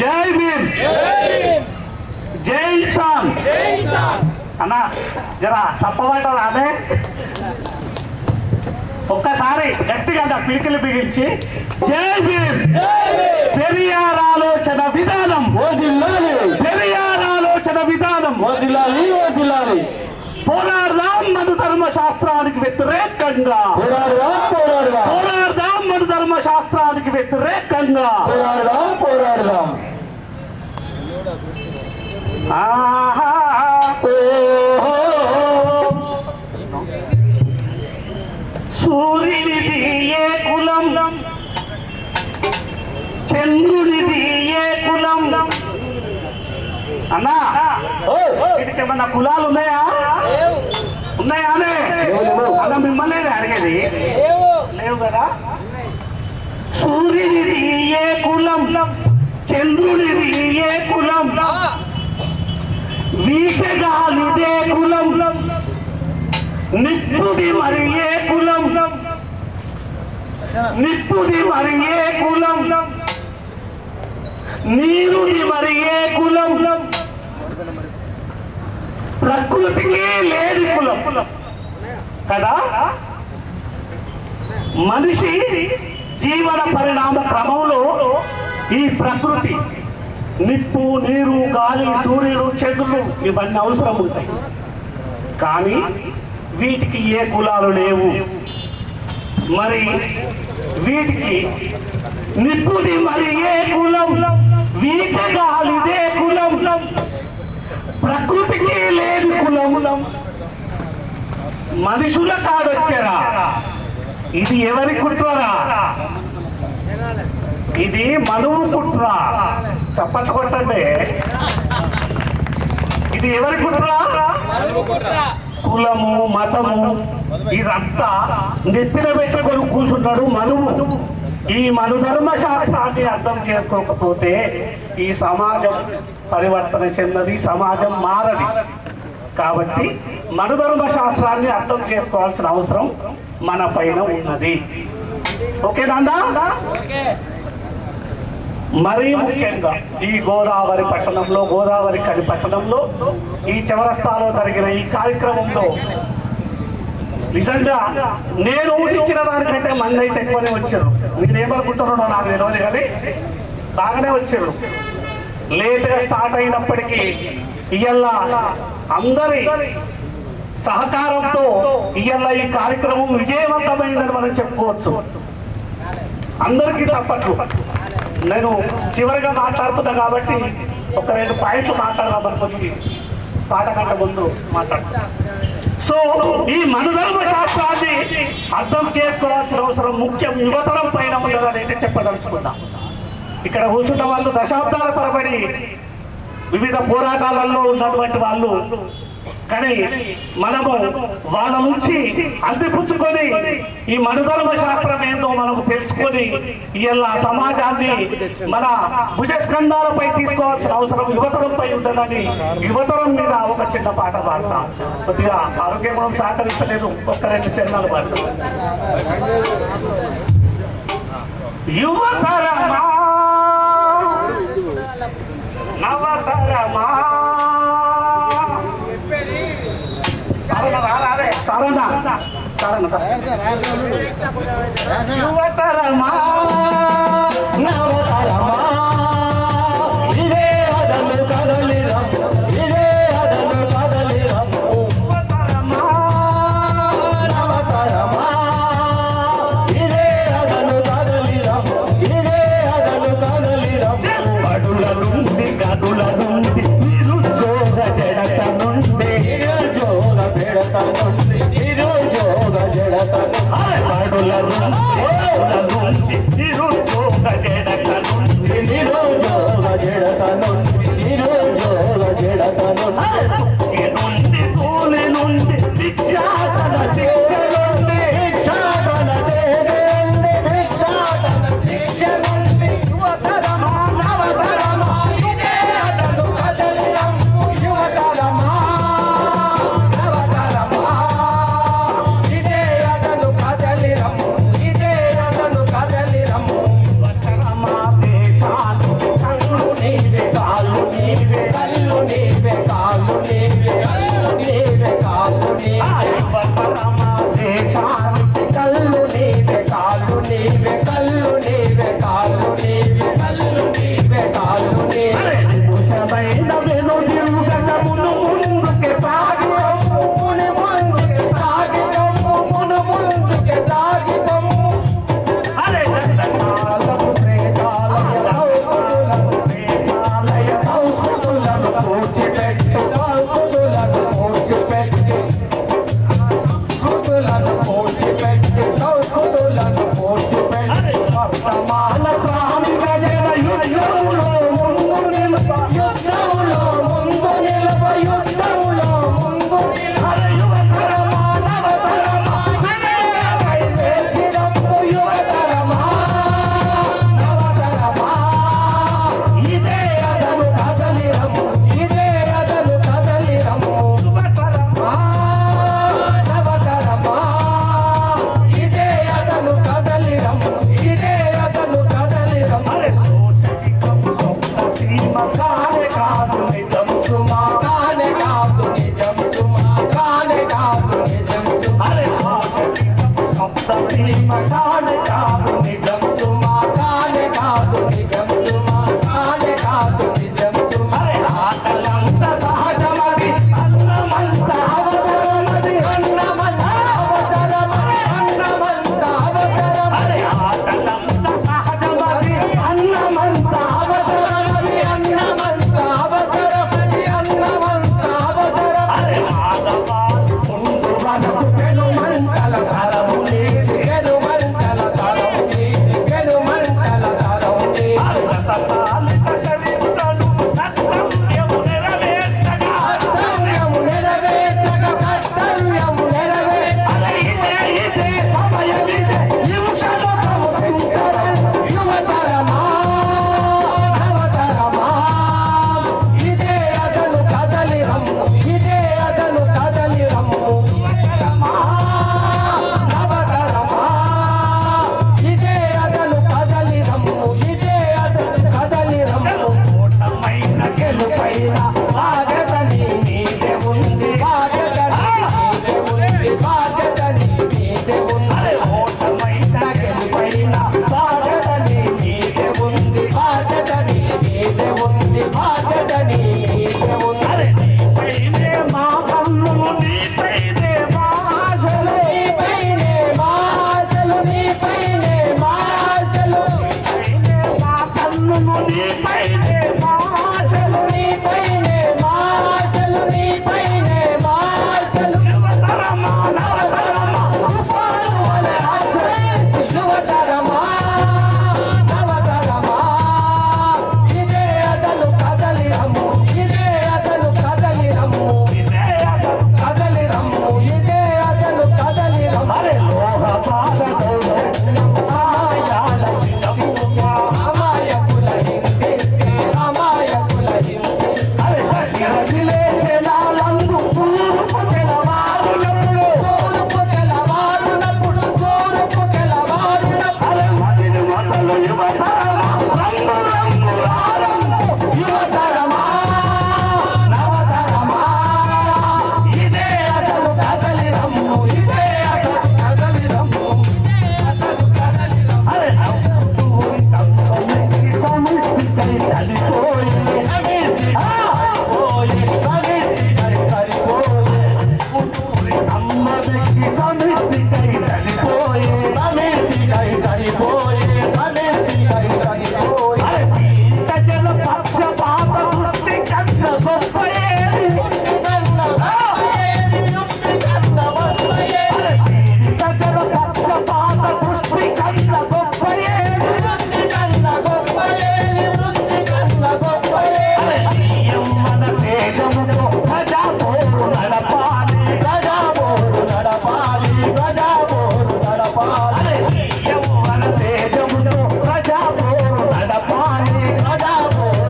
జై భీమ్. జై ఇన్సాన్ అన్న జరా సప్పమంటారా అదే ఒక్కసారి గట్టిగా నా పిలికిలు బిగించి జై భీమ్. పెరియార్ ఆలోచన విధానం. పెరియార్ ఆలోచన విధానం. పోరాడదాం మన ధర్మ శాస్త్రానికి వ్యతిరేకంగా. పోరాడదాం మన ధర్మ శాస్త్రానికి వ్యతిరేకంగా. పోరాడుదాం. ఆహా ఓహో. సూర్యునిది ఏ కులం చంద్రునిది ఏ కులం. అన్నా ఏమన్నా కులాలు ఉన్నాయా? ఉన్నాయా అనే? అన్న మిమ్మల్ని అడిగేది. లేవు కదా? సూర్యునిది ఏ కులం చంద్రునిది ఏ కులం వీచగాలిదే కులం నిప్పుది మరి ఏ కులం నిప్పుది మరి ఏ కులం నీరుది మరి ఏ కులం ప్రకృతికి లేని కులం. కదా? మనిషి జీవన పరిణామ క్రమంలో ఈ ప్రకృతి నిప్పు నీరు గాలి సూర్యుడు చంద్రుడు ఇవన్నీ అవసరం ఉంటాయి. కానీ వీటికి ఏ కులాలు లేవు. మరి వీటికి నిప్పుది మరి ఏ కులం? వీచగాలిదే కులం. ప్రకృతికి లేని కులం. మనుషుల కాడొచ్చారా? ఇది ఎవరి కుట్రరా? ఇది మనువు కుట్ర? చప్పట్లు కొట్టండి. ఇది ఎవరి కుట్ర? కులము మతము ఇదంతా నెత్తిన పెట్టుకొని కూర్చున్నాడు మనువు. ఈ మనుధర్మ శాస్త్రాన్ని అర్థం చేసుకోకపోతే ఈ సమాజం పరివర్తన చెందది సమాజం మారది. కాబట్టి మనుధర్మ శాస్త్రాన్ని అర్థం చేసుకోవాల్సిన అవసరం మన పైన ఉన్నది. ఓకేనా మరీ ముఖ్యంగా ఈ గోదావరి పట్టణంలో గోదావరి కడి పట్టణంలో ఈ చౌరస్తాలో జరిగిన ఈ కార్యక్రమంలో నిజంగా నేను ఊహించిన దానికంటే మంది అయితే ఎక్కువనే వచ్చారు. నేనేమనుకుంటున్నానో నాకు తెలియదు కానీ బాగానే వచ్చారు. లేట్గా స్టార్ట్ అయినప్పటికీ ఇవాళ అందరి సహకారంతో ఇవాళ ఈ కార్యక్రమం విజయవంతమైందని మనం చెప్పుకోవచ్చు. అందరికీ తప్పట్లు నేను చివరిగా మాట్లాడుతున్నా కాబట్టి ఒక రెండు పాయింట్లు మాట్లాడదాం అనుకుంది పాట కంటే ముందు మాట్లాడతాను సో ఈ మనుధర్మ శాస్త్రాన్ని అర్థం చేసుకోవాల్సిన అవసరం ముఖ్యం యువతరం పైన ఉన్నదని అయితే చెప్పదలుచుకున్నా. ఇక్కడ కూర్చున్న వాళ్ళు దశాబ్దాల తరబడి వివిధ పోరాటాలలో ఉన్నటువంటి వాళ్ళు కానీ మనము వాళ్ళ నుంచి అందిపుచ్చుకొని ఈ మనుధర్మ శాస్త్రం ఏందో మనము తెలుసుకొని ఇలా సమాజాన్ని మన భుజస్కంధాలపై తీసుకోవాల్సిన అవసరం యువతరంపై ఉండదని యువతరం మీద ఒక చిన్న పాట పాడతాం. కొద్దిగా ఆరోగ్యం మనం సహకరించలేదు. ఒక్క రెండు చిన్నాలు పాడతాం. యువతరమా నవతరమా యువతరమా? Ele é காவல் காவல் நிஜம் சும்மா